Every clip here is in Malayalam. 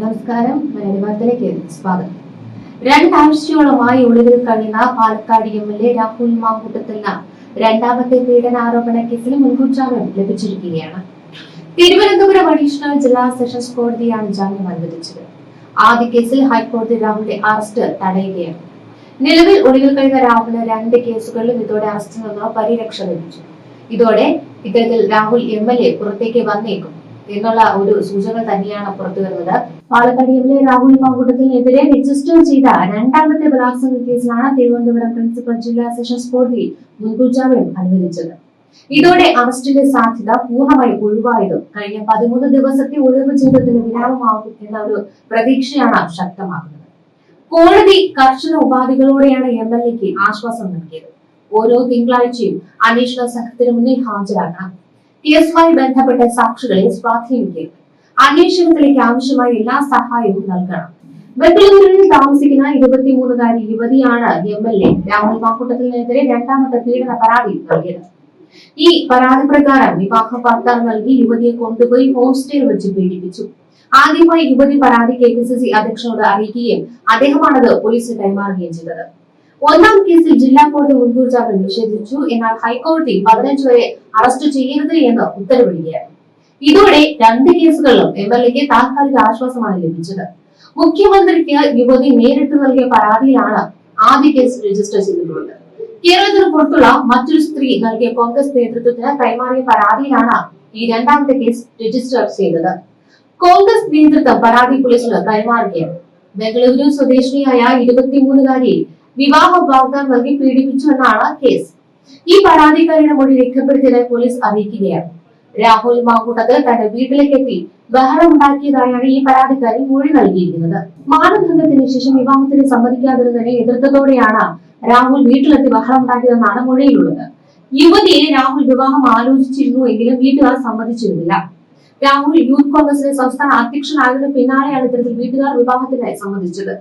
നമസ്കാരം. മലയാളി വാർത്തയിലേക്ക് സ്വാഗതം. രണ്ടാഴ്ചയോളമായി ഒളിവിൽ കഴിയുന്ന Palakkad M L A Rahul മാങ്കൂട്ടത്തിന് രണ്ടാമത്തെ പീഡനാരോപണ കേസിൽ മുൻകൂർ ജാമ്യം ലഭിച്ചിരിക്കുകയാണ്. തിരുവനന്തപുരം അഡീഷണൽ ജില്ലാ സെഷൻസ് കോടതിയാണ് ജാമ്യം അനുവദിച്ചത്. ആദ്യ കേസിൽ ഹൈക്കോടതി രാഹുലിന്റെ അറസ്റ്റ് തടയുകയാണ്. നിലവിൽ ഒളിവിൽ കഴിയുന്ന രാഹുലിന് രണ്ട് കേസുകളിലും ഇതോടെ അറസ്റ്റിൽ നിന്ന് പരിരക്ഷ ലഭിച്ചു. ഇതോടെ ഇത്തരത്തിൽ രാഹുൽ എം എൽ എ പുറത്തേക്ക് വന്നേക്കും. എന്നുള്ള ഒരു സൂചന തന്നെയാണ് പുറത്തു വരുന്നത്. Palakkad M L A Rahul മാങ്കൂട്ടത്തിനെതിരെ register ചെയ്ത രണ്ടാമത്തെ ബലാത്സംഗ കേസിലാണ് തിരുവനന്തപുരം പ്രിൻസിപ്പൽ ജില്ലാ സെഷൻസ് കോടതി മുൻകൂർ ജാമ്യം അനുവദിച്ചത്. ഇതോടെ അറസ്റ്റിന്റെ സാധ്യത പൂർണമായി ഒഴിവായതും കഴിഞ്ഞ പതിമൂന്ന് ദിവസത്തെ ഒഴിവ് ജീവിതത്തിന് വിരാമമാകും എന്ന ഒരു പ്രതീക്ഷയാണ് ശക്തമാകുന്നത്. കോടതി കർശന ഉപാധികളോടെയാണ് എം എൽ എക്ക് ആശ്വാസം നൽകിയത്. ഓരോ തിങ്കളാഴ്ചയും അന്വേഷണ സംഘത്തിന് മുന്നിൽ ഹാജരാക്കണം കേസുമായി ബന്ധപ്പെട്ട സാക്ഷികളെ സ്വാധീനിക്കും. അന്വേഷണത്തിലേക്ക് ആവശ്യമായ എല്ലാ സഹായവും നൽകണം. ബംഗളൂരുവിൽ താമസിക്കുന്ന ഇരുപത്തിമൂന്നുകാരി യുവതിയാണ് എം എൽ എ രാഹുൽ മാക്കൂട്ടത്തിനെതിരെ രണ്ടാമത്തെ പീഡന പരാതി നൽകിയത്. ഈ പരാതി പ്രകാരം വിവാഹ വാഗ്ദാനം നൽകി യുവതിയെ കൊണ്ടുപോയി ഹോം സ്റ്റേയിൽ വെച്ച് പീഡിപ്പിച്ചു. ആദ്യമായി യുവതി പരാതി കെ പി സി സി അധ്യക്ഷനോട് അറിയിക്കുകയും അദ്ദേഹമാണത് പോലീസിന് കൈമാറുകയും ചെയ്തത്. ഒന്നാം കേസിൽ ജില്ലാ കോടതി മുൻകൂർ ജാമ്യം നിഷേധിച്ചു. എന്നാൽ ഹൈക്കോടതി പതിനഞ്ച് വരെ അറസ്റ്റ് ചെയ്യരുത് എന്ന് ഉത്തരവിടുകയായിരുന്നു ഇതോടെ രണ്ട് കേസുകളിലും എം എൽ എക്ക് താൽക്കാലിക ആശ്വാസമാണ് ലഭിച്ചത്. മുഖ്യമന്ത്രിക്ക് യുവതി നേരിട്ട് നൽകിയ പരാതിയിലാണ് ആദ്യ കേസ് രജിസ്റ്റർ ചെയ്തിട്ടുള്ളത്. കേരളത്തിന് പുറത്തുള്ള മറ്റൊരു സ്ത്രീ നൽകിയ കോൺഗ്രസ് നേതൃത്വത്തിന് കൈമാറിയ പരാതിയിലാണ് ഈ രണ്ടാമത്തെ കേസ് രജിസ്റ്റർ ചെയ്തത്. കോൺഗ്രസ് നേതൃത്വം പരാതി പോലീസിന് കൈമാറുകയാണ്. ബംഗളൂരു സ്വദേശിനിയായ ഇരുപത്തിമൂന്നുകാരിയെ വിവാഹ വാഗ്ദാനം നൽകി പീഡിപ്പിച്ചു എന്നാണ് കേസ്. ഈ പരാതിക്കാരിയുടെ മൊഴി രേഖപ്പെടുത്തിയതായി പോലീസ് അറിയിക്കുകയാണ്. രാഹുൽ മാങ്കൂട്ടത്ത് തന്റെ വീട്ടിലേക്ക് എത്തി ബഹളം ഉണ്ടാക്കിയതായാണ് ഈ പരാതിക്കാരി മൊഴി നൽകിയിരിക്കുന്നത്. മാനഭംഗത്തിന് ശേഷം വിവാഹത്തിന് സമ്മതിക്കാതിരുന്നതിനെ എതിർത്തതോടെയാണ് രാഹുൽ വീട്ടിലെത്തി ബഹളം ഉണ്ടാക്കിയതെന്നാണ് മൊഴിയിലുള്ളത്. യുവതിയെ രാഹുൽ വിവാഹം ആലോചിച്ചിരുന്നു എങ്കിലും വീട്ടുകാർ സമ്മതിച്ചിരുന്നില്ല. രാഹുൽ യൂത്ത് കോൺഗ്രസിലെ സംസ്ഥാന അധ്യക്ഷനായതിനു പിന്നാലെയാണ് ഇത്തരത്തിൽ വീട്ടുകാർ വിവാഹത്തിനായി സമ്മതിച്ചത്.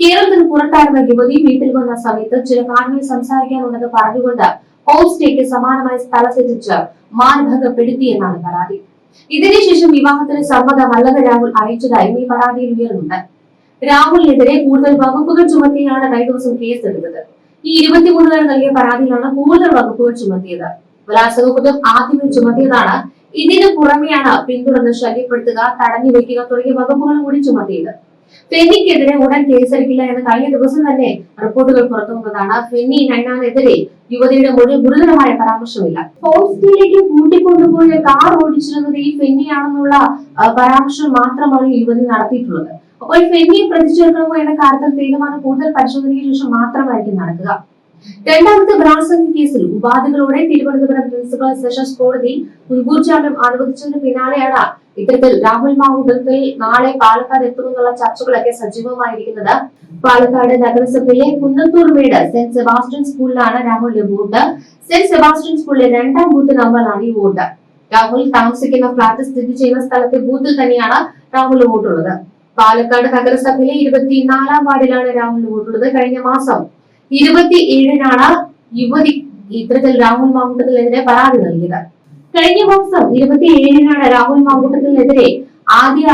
കേരളത്തിന് പുറത്തായിരുന്ന യുവതി വീട്ടിൽ വന്ന സമയത്ത് ചില കാണിയെ സംസാരിക്കാനുണ്ടെന്ന് പറഞ്ഞുകൊണ്ട് ഹോം സ്റ്റേക്ക് സമാനമായ സ്ഥലത്തെത്തിച്ച് മാനഭംഗപ്പെടുത്തി എന്നാണ് പരാതി. ഇതിനുശേഷം വിവാഹത്തിന് സമ്മതമല്ലെന്ന് രാഹുൽ അറിയിച്ചതായി ഈ പരാതിയിൽ ഉയർന്നുണ്ട് രാഹുലിനെതിരെ കൂടുതൽ വകുപ്പുകൾ ചുമത്തിയാണ് കഴിഞ്ഞ കേസെടുത്തത് ഈ ഇരുപത്തിമൂന്നുകാരൻ നൽകിയ പരാതിയിലാണ് കൂടുതൽ വകുപ്പുകൾ ചുമത്തിയത്. ബലാത്സംഗം ആദ്യമേ ചുമത്തിയതാണ്. ഇതിനു പുറമെയാണ് പിന്തുടർന്ന് ശല്യപ്പെടുത്തുക തടഞ്ഞു വെക്കുക തുടങ്ങിയ വകുപ്പുകൾ കൂടി ചുമത്തിയത്. ഫെന്നിക്കെതിരെ ഉടൻ കേസെടുക്കില്ല എന്ന് കഴിഞ്ഞ ദിവസം തന്നെ റിപ്പോർട്ടുകൾ പുറത്തുവന്നതാണ് ഫെന്നി നൈനാനെതിരെ യുവതിയുടെ മൊഴി ഗുരുതരമായ പരാമർശമില്ല. ഹോംസ്റ്റേയിലേക്ക് കൂട്ടിക്കൊണ്ടുപോയ കാർ ഓടിച്ചിരുന്നത് ഈ ഫെന്നിയാണെന്നുള്ള പരാമർശം മാത്രമാണ് യുവതി നടത്തിയിട്ടുള്ളത്. അപ്പോൾ ഫെന്നിയെ പ്രതിച്ചേർക്കണമോ എന്ന കാര്യത്തിൽ തീരുമാനം കൂടുതൽ പരിശോധനയ്ക്ക് ശേഷം മാത്രമായിരിക്കും നടക്കുക. രണ്ടാമത്തെ ബലാത്സംഗ കേസിൽ ഉപാധികളോടെ തിരുവനന്തപുരം പ്രിൻസിപ്പൽ സെഷൻസ് കോടതി മുൻകൂർ ജാമ്യം അനുവദിച്ചതിന് പിന്നാലെയാണ് ഇത്തരത്തിൽ രാഹുൽ മാവുകത്തിൽ നാളെ പാലക്കാട് എത്തുമെന്നുള്ള ചർച്ചകളൊക്കെ സജീവമായിരിക്കുന്നത്. പാലക്കാട് നഗരസഭയിലെ കുന്നത്തൂർ മേട് സെന്റ് സെബാസ്റ്റ്യൻ സ്കൂളിലാണ് രാഹുലിന്റെ വോട്ട്. സെന്റ് സെബാസ്റ്റ്യൻ സ്കൂളിലെ രണ്ടാം ബൂത്ത് നമ്പറിലാണ് ഈ വോട്ട്. രാഹുൽ താമസിക്കുന്ന ഫ്ളാറ്റ് സ്ഥിതി ചെയ്യുന്ന സ്ഥലത്തെ ബൂത്തിൽ തന്നെയാണ് രാഹുൽ വോട്ടുള്ളത്. പാലക്കാട് നഗരസഭയിലെ ഇരുപത്തിനാലാം വാർഡിലാണ് രാഹുൽ വോട്ടുള്ളത്. കഴിഞ്ഞ മാസം ഇരുപത്തി ഏഴിനാണ് യുവതി ഇത്തരത്തിൽ രാഹുൽ മാങ്കൂട്ടത്തിനെതിരെ പരാതി നൽകിയത്. കഴിഞ്ഞ മാസം ഇരുപത്തി ഏഴിനാണ് രാഹുൽ മാങ്കൂട്ടത്തിനെതിരെ ആദ്യ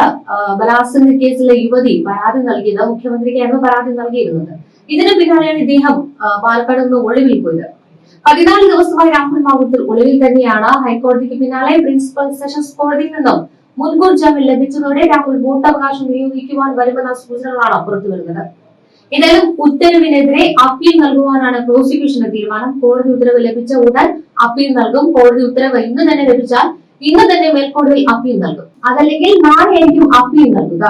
ബലാത്സംഗ കേസിലെ യുവതി പരാതി നൽകിയത് മുഖ്യമന്ത്രിക്കായിരുന്നു പരാതി നൽകിയിരുന്നത്. ഇതിന് പിന്നാലെയാണ് ഇദ്ദേഹം പാലക്കാട് നിന്ന് ഒളിവിൽ പോയത്. പതിനാല് ദിവസമായി രാഹുൽ മാങ്കൂട്ടത്തിൽ ഒളിവിൽ തന്നെയാണ്. ഹൈക്കോടതിക്ക് പിന്നാലെ പ്രിൻസിപ്പൽ സെഷൻസ് കോടതിയിൽ നിന്നും മുൻകൂർ ജാമ്യം ലഭിച്ചതോടെ രാഹുൽ വോട്ടവകാശം വിനിയോഗിക്കുവാൻ വരുമെന്ന സൂചനകളാണ് പുറത്തുവരുന്നത്. എന്തായാലും ഉത്തരവിനെതിരെ അപ്പീൽ നൽകുവാനാണ് പ്രോസിക്യൂഷന്റെ തീരുമാനം. കോടതി ഉത്തരവ് ലഭിച്ച ഉടൻ അപ്പീൽ നൽകും. കോടതി ഉത്തരവ് ഇന്ന് തന്നെ ലഭിച്ചാൽ ഇന്ന് തന്നെ മേൽക്കോടതി അപ്പീൽ നൽകും. അതല്ലെങ്കിൽ നാളെയായിരിക്കും അപ്പീൽ നൽകുക.